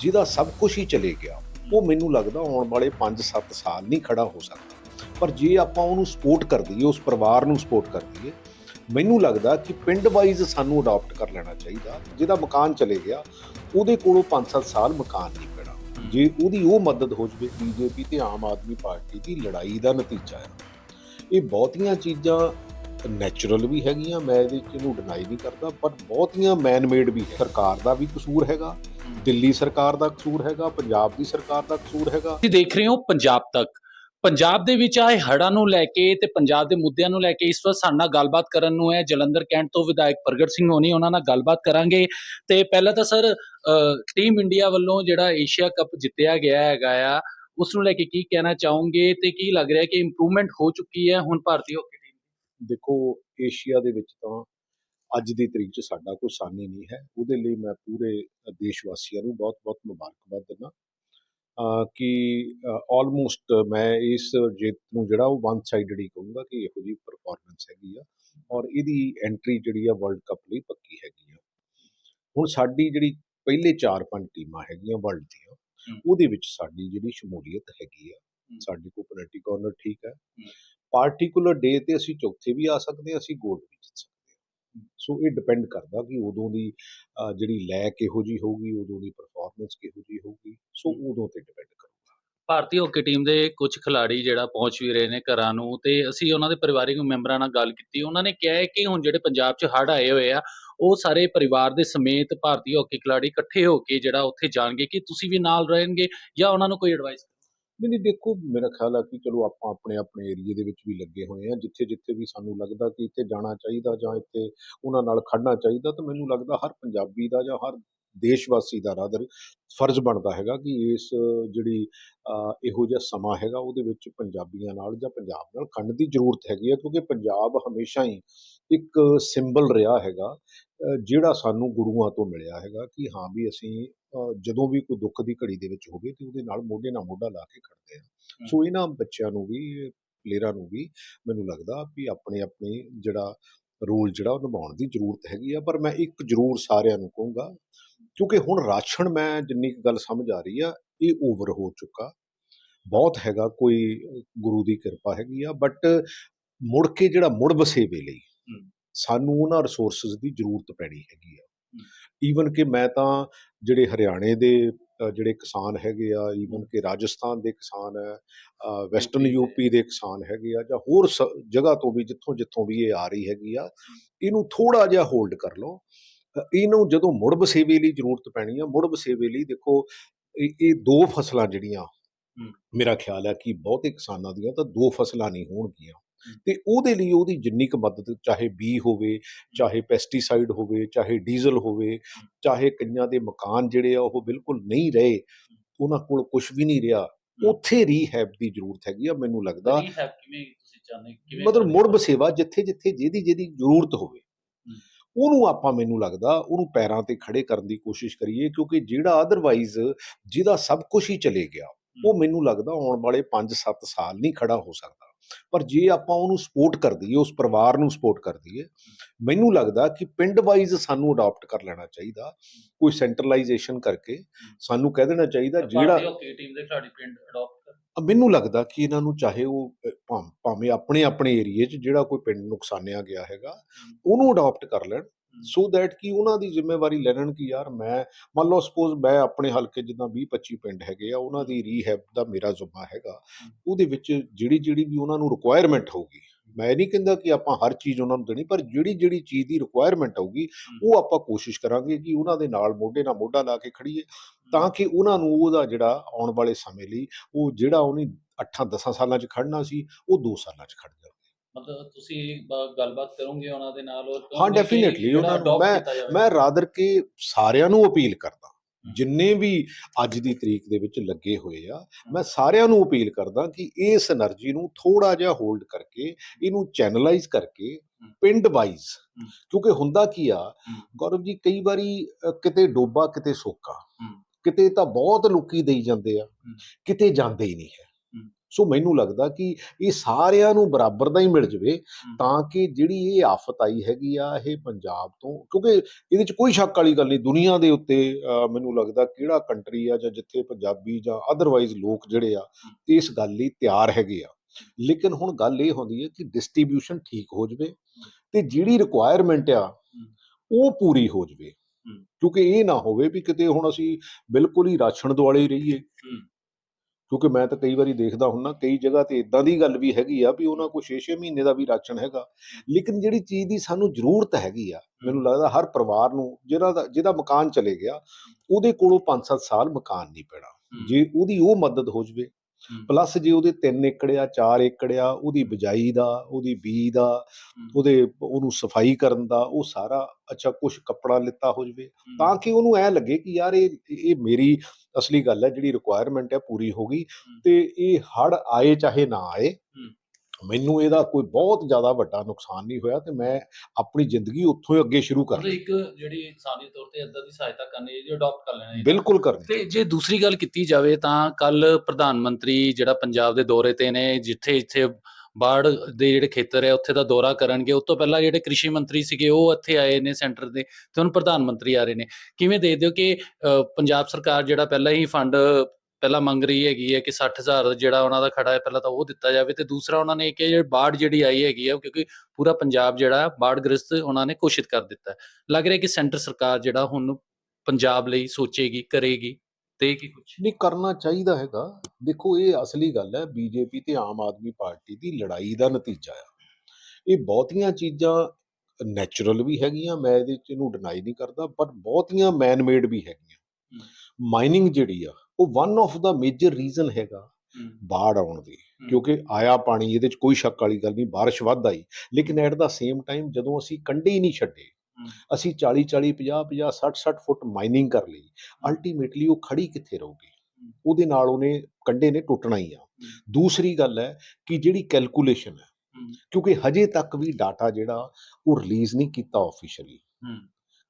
ਜਿਹਦਾ ਸਭ ਕੁਝ ਹੀ ਚਲੇ ਗਿਆ, ਉਹ ਮੈਨੂੰ ਲੱਗਦਾ ਆਉਣ ਵਾਲੇ 5-7 ਸਾਲ ਨਹੀਂ ਖੜਾ ਹੋ ਸਕਦਾ। ਪਰ ਜੇ ਆਪਾਂ ਉਹਨੂੰ ਸਪੋਰਟ ਕਰ ਦਈਏ, ਉਸ ਪਰਿਵਾਰ ਨੂੰ ਸਪੋਰਟ ਕਰ ਦਈਏ, ਮੈਨੂੰ ਲੱਗਦਾ ਕਿ ਪਿੰਡ ਵਾਈਜ਼ ਸਾਨੂੰ ਅਡਾਪਟ ਕਰ ਲੈਣਾ ਚਾਹੀਦਾ। ਜਿਹਦਾ ਮਕਾਨ ਚਲੇ ਗਿਆ, ਉਹਦੇ ਕੋਲੋਂ 5-7 ਸਾਲ ਮਕਾਨ ਨਹੀਂ ਪੈਣਾ। ਜੇ ਉਹਦੀ ਉਹ ਮਦਦ ਹੋ ਜਵੇ, ਬੀਜੇਪੀ ਤੇ ਆਮ ਆਦਮੀ ਪਾਰਟੀ ਦੀ ਲੜਾਈ ਦਾ ਨਤੀਜਾ ਹੈ ਇਹ ਬਹੁਤੀਆਂ ਚੀਜ਼ਾਂ ਨੈਚੁਰਲ ਵੀ ਹੈਗੀਆਂ, ਮੈਂ ਇਹਦੇ ਚ ਇਹਨੂੰ ਡਿਨਾਈ ਨਹੀਂ ਕਰਦਾ, ਪਰ ਬਹੁਤੀਆਂ ਮੈਨ ਮੇਡ ਵੀ ਸਰਕਾਰ ਦਾ ਵੀ ਕਸੂਰ ਹੈਗਾ ਦਿੱਲੀ ਸਰਕਾਰ ਦਾ ਕਸੂਰ ਹੈਗਾ ਪੰਜਾਬ ਦੀ ਸਰਕਾਰ ਦਾ ਕਸੂਰ ਹੈਗਾ। ਤੁਸੀਂ ਦੇਖ ਰਹੇ ਹੋ ਪੰਜਾਬ ਤੱਕ। ਪੰਜਾਬ ਦੇ ਵਿੱਚ ਆਏ ਹੜ੍ਹਾਂ ਨੂੰ ਲੈ ਕੇ ਤੇ ਪੰਜਾਬ ਦੇ ਮੁੱਦਿਆਂ ਨੂੰ ਲੈ ਕੇ ਇਸ ਵਾਰ ਸਾਡੇ ਨਾਲ ਗੱਲਬਾਤ ਕਰਨ ਨੂੰ ਹੈ ਜਲੰਧਰ ਕੈਂਟ ਤੋਂ ਵਿਧਾਇਕ ਪ੍ਰਗਟ ਸਿੰਘ ਹੋਣੀ ਉਹਨਾਂ ਨਾਲ ਗੱਲਬਾਤ ਕਰਾਂਗੇ। ਤੇ ਪਹਿਲਾਂ ਤਾਂ ਸਰ ਟੀਮ ਇੰਡੀਆ ਵੱਲੋਂ ਜਿਹੜਾ ਏਸ਼ੀਆ ਕੱਪ ਜਿੱਤਿਆ ਗਿਆ ਹੈਗਾ ਆ ਉਸ ਨੂੰ ਲੈ ਕੇ ਕੀ ਕਹਿਣਾ ਚਾਹੋਗੇ ਤੇ ਕੀ ਲੱਗ ਰਿਹਾ ਕਿ ਇੰਪਰੂਵਮੈਂਟ ਹੋ ਚੁੱਕੀ ਹੈ ਹੁਣ ਭਾਰਤੀ ਹਾਕੀ ਟੀਮ ਦੇਖੋ ਏਸ਼ੀਆ ਦੇ ਵਿੱਚ ਤਾਂ ਅੱਜ ਦੀ ਤਰੀਕ 'ਚ ਸਾਡਾ ਕੋਈ ਸਾਨੀ ਨਹੀਂ ਹੈ ਉਹਦੇ ਲਈ ਮੈਂ ਪੂਰੇ ਦੇਸ਼ ਵਾਸੀਆਂ ਨੂੰ ਬਹੁਤ-ਬਹੁਤ ਮੁਬਾਰਕਬਾਦ ਦਿੰਦਾ ਕਿ ਆਲਮੋਸਟ ਮੈਂ ਇਸ ਜਿੱਤ ਨੂੰ ਜਿਹੜਾ ਉਹ ਵਨ ਸਾਈਡਡ ਹੀ ਕਹੂੰਗਾ ਕਿ ਇਹੋ ਜਿਹੀ ਪਰਫਾਰਮੈਂਸ ਹੈਗੀ ਆ ਔਰ ਇਹਦੀ ਐਂਟਰੀ ਜਿਹੜੀ ਆ ਵਰਲਡ ਕੱਪ ਲਈ ਪੱਕੀ ਹੈਗੀ ਆ ਹੁਣ ਸਾਡੀ ਜਿਹੜੀ ਪਹਿਲੇ 4-5 ਟੀਮਾਂ ਹੈਗੀਆਂ ਵਰਲਡ ਦੀਆਂ। ਉਹਦੇ ਵਿੱਚ ਸਾਡੀ ਜਿਹੜੀ ਸ਼ਮੂਲੀਅਤ ਹੈਗੀ ਆ। ਸਾਡੀ ਕੋ ਪੈਨਲਟੀ ਕਾਰਨਰ ਠੀਕ ਹੈ। ਪਾਰਟਿਕੂਲਰ ਡੇ ਤੇ ਅਸੀਂ ਚੌਥੇ ਵੀ ਆ ਸਕਦੇ ਹਾਂ ਅਸੀਂ ਗੋਲਡ ਵੀ ਜਿੱਤ ਸਕਦੇ ਸੋ ਇਹ ਡਿਪੈਂਡ ਕਰਦਾ ਕਿ ਉਦੋਂ ਦੀ ਜਿਹੜੀ ਲੈ ਕਿਹੋ ਜੀ ਹੋਊਗੀ ਉਦੋਂ ਦੀ ਪਰਫਾਰਮੈਂਸ ਕਿਹੋ ਜੀ ਹੋਊਗੀ ਸੋ ਉਦੋਂ ਤੇ ਡਿਪੈਂਡ ਕਰੂਗਾ। ਭਾਰਤੀ ਹਾਕੀ ਟੀਮ ਦੇ ਕੁਝ ਖਿਲਾੜੀ ਜਿਹੜਾ ਪਹੁੰਚ ਵੀ ਰਹੇ ਨੇ ਘਰਾਂ ਨੂੰ ਤੇ ਅਸੀਂ ਉਹਨਾਂ ਦੇ ਪਰਿਵਾਰਿਕ ਮੈਂਬਰਾਂ ਨਾਲ ਗੱਲ ਕੀਤੀ ਉਹਨਾਂ ਨੇ ਕਿਹਾ ਹੈ ਕਿ ਹੁਣ ਜਿਹੜੇ ਪੰਜਾਬ 'ਚ ਹੜ੍ਹ ਆਏ ਹੋਏ ਆ ਉਹ ਸਾਰੇ ਪਰਿਵਾਰ ਦੇ ਸਮੇਤ ਭਾਰਤੀ ਹਾਕੀ ਖਿਲਾੜੀ ਇਕੱਠੇ ਹੋ ਕੇ ਜਿਹੜਾ ਉੱਥੇ ਜਾਣਗੇ ਕਿ ਤੁਸੀਂ ਵੀ ਨਾਲ ਰਹਿਣਗੇ ਜਾਂ ਉਹਨਾਂ ਨੂੰ ਕੋਈ ਐਡਵਾਈਸ ਨਹੀਂ ਨਹੀਂ ਦੇਖੋ ਮੇਰਾ ਖਿਆਲ ਆ ਕਿ ਚਲੋ ਆਪਾਂ ਆਪਣੇ ਆਪਣੇ ਏਰੀਏ ਦੇ ਵਿੱਚ ਵੀ ਲੱਗੇ ਹੋਏ ਆ ਜਿੱਥੇ ਜਿੱਥੇ ਵੀ ਸਾਨੂੰ ਲੱਗਦਾ ਕਿ ਇੱਥੇ ਜਾਣਾ ਚਾਹੀਦਾ ਜਾਂ ਇੱਥੇ ਉਹਨਾਂ ਨਾਲ ਖੜਨਾ ਚਾਹੀਦਾ ਤਾਂ ਮੈਨੂੰ ਲੱਗਦਾ ਹਰ ਪੰਜਾਬੀ ਦਾ ਜਾਂ ਹਰ ਦੇਸ਼ ਵਾਸੀ ਦਾ ਰਾਦਰ ਫਰਜ਼ ਬਣਦਾ ਹੈਗਾ ਕਿ ਇਸ ਜਿਹੜੀ ਅਹ, ਇਹੋ ਜਿਹਾ ਸਮਾਂ ਹੈਗਾ ਉਹਦੇ ਵਿੱਚ ਪੰਜਾਬੀਆਂ ਨਾਲ ਜਾਂ ਪੰਜਾਬ ਨਾਲ ਖੜਨ ਦੀ ਜ਼ਰੂਰਤ ਹੈਗੀ ਹੈ ਕਿਉਂਕਿ ਪੰਜਾਬ ਹਮੇਸ਼ਾ ਹੀ ਇੱਕ ਸਿੰਬਲ ਰਿਹਾ ਹੈਗਾ ਅਹ, ਜਿਹੜਾ ਸਾਨੂੰ ਗੁਰੂਆਂ ਤੋਂ ਮਿਲਿਆ ਹੈਗਾ ਕਿ ਹਾਂ ਵੀ ਅਸੀਂ ਜਦੋਂ ਵੀ ਕੋਈ ਦੁੱਖ ਦੀ ਘੜੀ ਦੇ ਵਿੱਚ ਹੋਵੇ ਤੇ ਉਹਦੇ ਨਾਲ ਮੋਢੇ ਨਾਲ ਮੋਢਾ ਲਾ ਕੇ ਖੜਦੇ ਆ ਸੋ ਇਹਨਾਂ ਬੱਚਿਆਂ ਨੂੰ ਵੀ ਪਲੇਅਰਾਂ ਨੂੰ ਵੀ ਮੈਨੂੰ ਲੱਗਦਾ ਵੀ ਆਪਣੇ ਆਪਣੇ ਜਿਹੜਾ ਰੋਲ ਜਿਹੜਾ ਉਹ ਨਿਭਾਉਣ ਦੀ ਜ਼ਰੂਰਤ ਹੈਗੀ ਆ ਪਰ ਮੈਂ ਇੱਕ ਜ਼ਰੂਰ ਸਾਰਿਆਂ ਨੂੰ ਕਹੂੰਗਾ ਕਿਉਂਕਿ ਹੁਣ ਰਾਸ਼ਨ ਮੈਂ ਜਿੰਨੀ ਕੁ ਗੱਲ ਸਮਝ ਆ ਰਹੀ ਆ ਇਹ ਓਵਰ ਹੋ ਚੁੱਕਾ ਬਹੁਤ ਹੈਗਾ ਕੋਈ ਗੁਰੂ ਦੀ ਕਿਰਪਾ ਹੈਗੀ ਆ ਬਟ ਮੁੜ ਕੇ ਜਿਹੜਾ ਮੁੜ ਵਸੇਵੇ ਲਈ। ਸਾਨੂੰ ਉਹਨਾਂ ਰਿਸੋਰਸਸ ਦੀ ਜ਼ਰੂਰਤ ਪੈਣੀ ਹੈਗੀ ਆ। ਈਵਨ ਕਿ ਮੈਂ ਤਾਂ ਜਿਹੜੇ ਹਰਿਆਣੇ ਦੇ ਜਿਹੜੇ ਕਿਸਾਨ ਹੈਗੇ ਆ ਈਵਨ ਕਿ ਰਾਜਸਥਾਨ ਦੇ ਕਿਸਾਨ ਹੈ ਵੈਸਟਰਨ ਯੂਪੀ ਦੇ। ਕਿਸਾਨ ਹੈਗੇ ਆ ਜਾਂ ਹੋਰ ਜਗ੍ਹਾ ਤੋਂ ਵੀ ਜਿੱਥੋਂ ਜਿੱਥੋਂ ਵੀ ਇਹ ਆ ਰਹੀ ਹੈਗੀ ਆ ਇਹਨੂੰ ਥੋੜਾ ਜਿਹਾ ਹੋਲਡ ਕਰ ਲਓ। ਇਹਨੂੰ ਜਦੋਂ ਮੁੜ ਵਸੇਵੇ ਲਈ ਜ਼ਰੂਰਤ ਪੈਣੀ ਆ ਮੁੜ ਵਸੇਵੇ ਲਈ ਦੇਖੋ ਇਹ ਦੋ ਫਸਲਾਂ ਜਿਹੜੀਆਂ ਮੇਰਾ ਖਿਆਲ ਹੈ ਕਿ ਬਹੁਤੇ ਕਿਸਾਨਾਂ ਦੀਆਂ ਤਾਂ ਦੋ ਫਸਲਾਂ ਨਹੀਂ ਹੋਣਗੀਆਂ। ਤੇ ਉਹਦੇ ਲਈ ਉਹਦੀ ਜਿੰਨੀ ਕੁ ਮਦਦ ਚਾਹੇ ਬੀ ਹੋਵੇ ਚਾਹੇ ਪੈਸਟੀਸਾਈਡ ਹੋਵੇ ਚਾਹੇ ਡੀਜ਼ਲ ਹੋਵੇ ਚਾਹੇ ਕਈਆਂ ਦੇ ਮਕਾਨ ਜਿਹੜੇ ਆ ਉਹ ਬਿਲਕੁਲ ਨਹੀਂ ਰਹੇ ਉਹਨਾਂ ਕੋਲ ਕੁਝ ਵੀ ਨਹੀਂ ਰਿਹਾ ਉੱਥੇ ਰੀਹੈਬ ਦੀ ਜ਼ਰੂਰਤ ਹੈਗੀ ਆ ਮੈਨੂੰ ਲੱਗਦਾ ਰੀਹੈਬ ਕਿਵੇਂ ਤੁਸੀਂ ਚਾਹੁੰਦੇ ਕਿਵੇਂ ਮਤਲਬ ਮੁੜ? ਬਸੇਵਾ ਜਿੱਥੇ ਜਿੱਥੇ ਜਿਹਦੀ ਜਿਹਦੀ ਜ਼ਰੂਰਤ ਹੋਵੇ। ਉਹਨੂੰ ਆਪਾਂ ਮੈਨੂੰ ਲੱਗਦਾ ਉਹਨੂੰ ਪੈਰਾਂ ਤੇ ਖੜੇ ਕਰਨ ਦੀ ਕੋਸ਼ਿਸ਼ ਕਰੀਏ ਕਿਉਂਕਿ ਜਿਹੜਾ ਅਦਰਵਾਈਜ਼ ਜਿਹਦਾ ਸਭ ਕੁਝ ਹੀ ਚਲੇ ਗਿਆ ਉਹ ਮੈਨੂੰ ਲੱਗਦਾ ਆਉਣ ਵਾਲੇ 5-7 ਸਾਲ ਨਹੀਂ ਖੜਾ ਹੋ ਸਕਦਾ। ਪਰ ਜੇ ਆਪਾਂ ਉਹਨੂੰ ਸਪੋਰਟ ਕਰ ਦਈਏ ਉਸ ਪਰਿਵਾਰ ਨੂੰ ਸਪੋਰਟ ਕਰ ਦਈਏ ਮੈਨੂੰ ਲੱਗਦਾ ਕਿ ਪਿੰਡ ਵਾਈਜ਼ ਸਾਨੂੰ ਅਡਾਪਟ ਕਰ ਲੈਣਾ ਚਾਹੀਦਾ ਕੋਈ ਸੈਂਟਰਲਾਈਜੇਸ਼ਨ ਕਰਕੇ ਸਾਨੂੰ ਕਹਿ ਦੇਣਾ ਚਾਹੀਦਾ ਜਿਹੜਾ ਹਾਕੀ ਟੀਮ ਦੇ ਖਿਲਾੜੀ ਪਿੰਡ ਅਡਾਪਟ ਕਰ। ਅ, ਮੈਨੂੰ ਲੱਗਦਾ ਕਿ ਇਹਨਾਂ ਨੂੰ ਚਾਹੇ ਉਹ ਭਾਵੇਂ ਆਪਣੇ ਆਪਣੇ ਏਰੀਏ 'ਚ ਜਿਹੜਾ ਕੋਈ ਪਿੰਡ ਨੁਕਸਾਨਿਆ ਗਿਆ ਹੈਗਾ ਉਹਨੂੰ ਅਡਾਪਟ ਕਰ ਲੈਣ। ਸੋ ਦੈਟ ਕਿ ਉਹਨਾਂ ਦੀ ਜ਼ਿੰਮੇਵਾਰੀ ਲੈਣ ਕਿ ਯਾਰ ਮੈਂ ਮੰਨ ਲਓ ਸਪੋਜ਼ ਮੈਂ ਆਪਣੇ ਹਲਕੇ ਜਿੱਦਾਂ 20 25 ਪਿੰਡ ਹੈਗੇ ਆ ਉਹਨਾਂ ਦੀ ਰੀਹੈਬ ਦਾ ਮੇਰਾ ਜ਼ਿੰਮਾ ਹੈਗਾ। ਉਹਦੇ ਵਿੱਚ ਜਿਹੜੀ ਜਿਹੜੀ ਵੀ ਉਹਨਾਂ ਨੂੰ ਰਿਕੁਆਇਰਮੈਂਟ ਹੋਊਗੀ ਮੈਂ ਨਹੀਂ ਕਹਿੰਦਾ ਕਿ ਆਪਾਂ ਹਰ ਚੀਜ਼ ਉਹਨਾਂ ਨੂੰ ਦੇਣੀ ਪਰ ਜਿਹੜੀ ਜਿਹੜੀ ਚੀਜ਼ ਦੀ ਰਿਕੁਆਇਰਮੈਂਟ ਹੋਊਗੀ ਉਹ ਆਪਾਂ ਕੋਸ਼ਿਸ਼ ਕਰਾਂਗੇ ਕਿ ਉਹਨਾਂ ਦੇ ਨਾਲ ਮੋਢੇ ਨਾਲ ਮੋਢਾ ਲਾ ਕੇ ਖੜੀਏ ਤਾਂ ਕਿ ਉਹਨਾਂ ਨੂੰ ਉਹਦਾ ਜਿਹੜਾ ਆਉਣ ਵਾਲੇ ਸਮੇਂ ਲਈ ਉਹ ਜਿਹੜਾ ਉਹਨੇ 8-10 ਸਾਲਾਂ 'ਚ ਖੜਨਾ ਸੀ ਉਹ 2 ਸਾਲਾਂ 'ਚ ਖੜ ਜਾਵੇ। ਮਤਲਬ ਤੁਸੀਂ ਗੱਲਬਾਤ ਕਰੋਗੇ ਉਹਨਾਂ ਦੇ ਨਾਲ ਹਾਂ ਡੈਫੀਨਿਟਲੀ ਮੈਂ ਮੈਂ ਰਾਦਰ ਕਿ ਸਾਰਿਆਂ ਨੂੰ ਅਪੀਲ ਕਰਦਾ। ਜਿੰਨੇ ਵੀ ਅੱਜ ਦੀ ਤਰੀਕ ਦੇ ਵਿੱਚ ਲੱਗੇ ਹੋਏ ਆ ਮੈਂ ਸਾਰਿਆਂ ਨੂੰ ਅਪੀਲ ਕਰਦਾ ਕਿ ਇਸ એનર્ਜੀ ਨੂੰ ਥੋੜਾ ਜਿਹਾ ਹੋਲਡ ਕਰਕੇ ਇਹਨੂੰ ਚੈਨਲਾਈਜ਼ ਕਰਕੇ ਪਿੰਡ ਵਾਈਜ਼ ਕਿਉਂਕਿ ਹੁੰਦਾ ਕੀ ਆ ਗੌਰਵ ਜੀ ਕਈ ਵਾਰੀ ਕਿਤੇ ਡੋਬਾ ਕਿਤੇ ਸੋਕਾ। ਕਿਤੇ ਤਾਂ ਬਹੁਤ ਲੋਕੀ ਦੇਈ ਜਾਂਦੇ ਆ। ਕਿਤੇ ਜਾਂਦੇ ਹੀ ਨਹੀਂ ਹੈ। ਸੋ ਮੈਨੂੰ ਲੱਗਦਾ ਕਿ ਇਹ ਸਾਰਿਆਂ ਨੂੰ ਬਰਾਬਰ ਦਾ ਹੀ ਮਿਲ ਜਵੇ ਤਾਂ ਕਿ ਜਿਹੜੀ ਇਹ ਆਫਤ ਆਈ ਹੈਗੀ ਆ ਇਹ ਪੰਜਾਬ ਤੋਂ ਕਿਉਂਕਿ ਇਹਦੇ 'ਚ ਕੋਈ ਸ਼ੱਕ ਵਾਲੀ ਗੱਲ ਨਹੀਂ ਦੁਨੀਆ ਦੇ ਉੱਤੇ ਮੈਨੂੰ ਲੱਗਦਾ ਕਿਹੜਾ ਕੰਟਰੀ ਆ ਜਾਂ ਜਿੱਥੇ ਪੰਜਾਬੀ ਜਾਂ ਅਦਰਵਾਈਜ਼ ਲੋਕ ਜਿਹੜੇ ਆ ਇਸ ਗੱਲ ਲਈ ਤਿਆਰ ਹੈਗੇ ਆ। ਲੇਕਿਨ ਹੁਣ ਗੱਲ ਇਹ ਹੁੰਦੀ ਹੈ ਕਿ ਡਿਸਟ੍ਰੀਬਿਊਸ਼ਨ ਠੀਕ ਹੋ ਜਵੇ ਤੇ ਜਿਹੜੀ ਰਿਕੁਆਇਰਮੈਂਟ ਆ ਉਹ ਪੂਰੀ ਹੋ ਜਵੇ। ਕਿਉਂਕਿ ਇਹ ਨਾ ਹੋਵੇ ਵੀ ਕਿਤੇ ਹੁਣ ਅਸੀਂ ਬਿਲਕੁਲ ਹੀ ਰਾਸ਼ਨ ਦੁਆਲੇ ਹੀ। ਰਹੀਏ ਕਿਉਂਕਿ ਮੈਂ ਤਾਂ ਕਈ ਵਾਰੀ ਦੇਖਦਾ ਹੁੰਨਾ ਕਈ ਜਗ੍ਹਾ ਤੇ ਇਦਾਂ ਦੀ ਗੱਲ ਵੀ ਹੈਗੀ ਆ ਵੀ ਉਹਨਾਂ ਕੋਲ 6-6 ਮਹੀਨੇ ਦਾ ਵੀ ਰਾਸ਼ਨ ਹੈਗਾ। ਲੇਕਿਨ ਜਿਹੜੀ ਚੀਜ਼ ਦੀ ਸਾਨੂੰ ਜ਼ਰੂਰਤ ਹੈਗੀ ਆ ਮੈਨੂੰ ਲੱਗਦਾ ਹਰ ਪਰਿਵਾਰ ਨੂੰ ਜਿਹੜਾ ਦਾ ਜਿਹਦਾ ਮਕਾਨ ਚਲੇ ਗਿਆ ਉਹਦੇ ਕੋਲੋਂ 5-7 ਸਾਲ ਮਕਾਨ ਨਹੀਂ ਪੈਣਾ। ਜੇ ਉਹਦੀ ਉਹ ਮਦਦ ਹੋ ਜਵੇ ਪਲੱਸ ਜੇ ਉਹਦੇ 3 ਏਕੜ ਆ 4 ਏਕੜ ਆ ਉਹਦੀ ਬਿਜਾਈ ਦਾ ਉਹਦੀ ਬੀ ਦਾ ਉਹਦੇ ਉਹਨੂੰ ਸਫ਼ਾਈ ਕਰਨ ਦਾ ਉਹ ਸਾਰਾ ਅੱਛਾ ਕੁਝ ਕੱਪੜਾ ਲਿੱਤਾ ਹੋ ਜਵੇ। ਤਾਂ ਕਿ ਉਹਨੂੰ ਐ ਲੱਗੇ ਕਿ ਯਾਰ ਇਹ ਇਹ ਮੇਰੀ ਅਸਲੀ ਗੱਲ ਹੈ ਜਿਹੜੀ ਰਿਕੁਆਇਰਮੈਂਟ ਹੈ ਪੂਰੀ ਹੋ ਗਈ ਤੇ ਇਹ ਹੜ ਆਏ ਚਾਹੇ ਨਾ ਆਏ ਮੈਨੂੰ ਇਹਦਾ ਕੋਈ ਬਹੁਤ ਜ਼ਿਆਦਾ ਵੱਡਾ ਨੁਕਸਾਨ ਨਹੀਂ ਹੋਇਆ ਤੇ ਮੈਂ ਆਪਣੀ ਜ਼ਿੰਦਗੀ ਉੱਥੋਂ ਹੀ ਅੱਗੇ ਸ਼ੁਰੂ ਕਰ ਲਈ। ਇੱਕ ਜਿਹੜੀ ਇਨਸਾਨੀ ਤੌਰ ਤੇ ਇਦਾਂ ਦੀ ਸਹਾਇਤਾ ਕਰਨੀ ਜਿਹੜੀ ਅਡਾਪਟ ਕਰ ਲੈਣਾ ਬਿਲਕੁਲ ਕਰਨੀ ਤੇ ਜੇ ਦੂਸਰੀ ਗੱਲ ਕੀਤੀ ਜਾਵੇ ਤਾਂ ਕੱਲ ਪ੍ਰਧਾਨ ਮੰਤਰੀ ਜਿਹੜਾ ਪੰਜਾਬ ਦੇ ਦੌਰੇ ਤੇ ਨੇ ਜਿੱਥੇ ਇੱਥੇ ਬਾੜ ਦੇ ਜਿਹੜੇ ਖੇਤਰ ਹੈ ਉੱਥੇ ਦਾ ਦੌਰਾ ਕਰਨਗੇ ਉਸ ਤੋਂ ਪਹਿਲਾਂ ਜਿਹੜੇ ਕ੍ਰਿਸ਼ੀ ਮੰਤਰੀ ਸੀਗੇ ਉਹ ਇੱਥੇ ਆਏ ਨੇ ਸੈਂਟਰ ਦੇ ਤੇ ਹੁਣ ਪ੍ਰਧਾਨ ਮੰਤਰੀ ਆ ਰਹੇ ਨੇ। ਕਿਵੇਂ ਦੇਖਦੇ ਹੋ ਕਿ ਪੰਜਾਬ ਸਰਕਾਰ ਜਿਹੜਾ ਪਹਿਲਾਂ ਹੀ ਫੰਡ ਪਹਿਲਾਂ ਮੰਗ ਰਹੀ ਹੈਗੀ ਹੈ ਕਿ 60000 ਜਿਹੜਾ ਉਹਨਾਂ ਦਾ ਖੜਾ ਹੈ ਪਹਿਲਾਂ ਤਾਂ ਉਹ ਦਿੱਤਾ ਜਾਵੇ ਤੇ ਦੂਸਰਾ ਉਹਨਾਂ ਨੇ ਕਿ ਜਿਹੜੀ ਬਾੜ ਜਿਹੜੀ ਆਈ ਹੈਗੀ ਹੈ ਕਿਉਂਕਿ ਪੂਰਾ ਪੰਜਾਬ ਜਿਹੜਾ ਹੈ ਬਾੜ ਗ੍ਰਸਤ ਉਹਨਾਂ ਨੇ ਘੋਸ਼ਿਤ ਕਰ ਦਿੱਤਾ ਲੱਗ ਰਿਹਾ ਕਿ ਸੈਂਟਰ ਸਰਕਾਰ ਜਿਹੜਾ ਹੁਣ ਪੰਜਾਬ ਲਈ ਸੋਚੇਗੀ ਕਰੇਗੀ ਤੇ ਕੀ ਕੁਝ ਨਹੀਂ ਕਰਨਾ ਚਾਹੀਦਾ ਹੈਗਾ। ਦੇਖੋ ਇਹ ਅਸਲੀ ਗੱਲ ਹੈ ਬੀਜੇਪੀ ਤੇ ਆਮ ਆਦਮੀ ਪਾਰਟੀ ਦੀ ਲੜਾਈ ਦਾ ਨਤੀਜਾ ਆ। ਇਹ ਬਹੁਤੀਆਂ ਚੀਜ਼ਾਂ ਨੈਚੁਰਲ ਵੀ ਹੈਗੀਆਂ ਮੈਂ ਇਹਦੇ ਚ ਇਹਨੂੰ ਡਿਨਾਈ ਨਹੀਂ ਕਰਦਾ ਪਰ ਬਹੁਤੀਆਂ ਮੈਨ ਮੇਡ ਵੀ ਹੈਗੀਆਂ। ਮਾਈਨਿੰਗ ਜਿਹੜੀ ਆ ਉਹ ਵਨ ਆਫ ਦਾ ਮੇਜਰ ਰੀਜ਼ਨ ਹੈਗਾ ਬਾੜ ਆਉਣ ਦੀ ਕਿਉਂਕਿ ਆਇਆ ਪਾਣੀ ਇਹਦੇ ਚ ਕੋਈ ਸ਼ੱਕ ਵਾਲੀ ਗੱਲ ਨਹੀਂ ਬਾਰਿਸ਼ ਵੱਧ ਆਈ। ਲੇਕਿਨ ਐਟ ਦਾ ਸੇਮ ਟਾਈਮ ਜਦੋਂ ਅਸੀਂ ਕੰਢੇ ਹੀ ਨਹੀਂ ਛੱਡੇ ਅਸੀਂ 40 40 50 50 60 60 ਫੁੱਟ ਮਾਈਨਿੰਗ ਕਰ ਲਈ ਅਲਟੀਮੇਟਲੀ ਉਹ ਖੜੀ ਕਿੱਥੇ ਰਹੂਗੀ? ਉਹਦੇ ਨਾਲ ਉਹਨੇ ਕੰਢੇ ਨੇ ਟੁੱਟਣਾ ਹੀ ਆ। ਦੂਸਰੀ ਗੱਲ ਹੈ ਕਿ ਜਿਹੜੀ ਕੈਲਕੂਲੇਸ਼ਨ ਹੈ ਕਿਉਂਕਿ ਹਜੇ ਤੱਕ ਵੀ ਡਾਟਾ ਜਿਹੜਾ ਉਹ ਰਿਲੀਜ਼ ਨਹੀਂ ਕੀਤਾ ਆਫੀਸ਼ੀਅਲੀ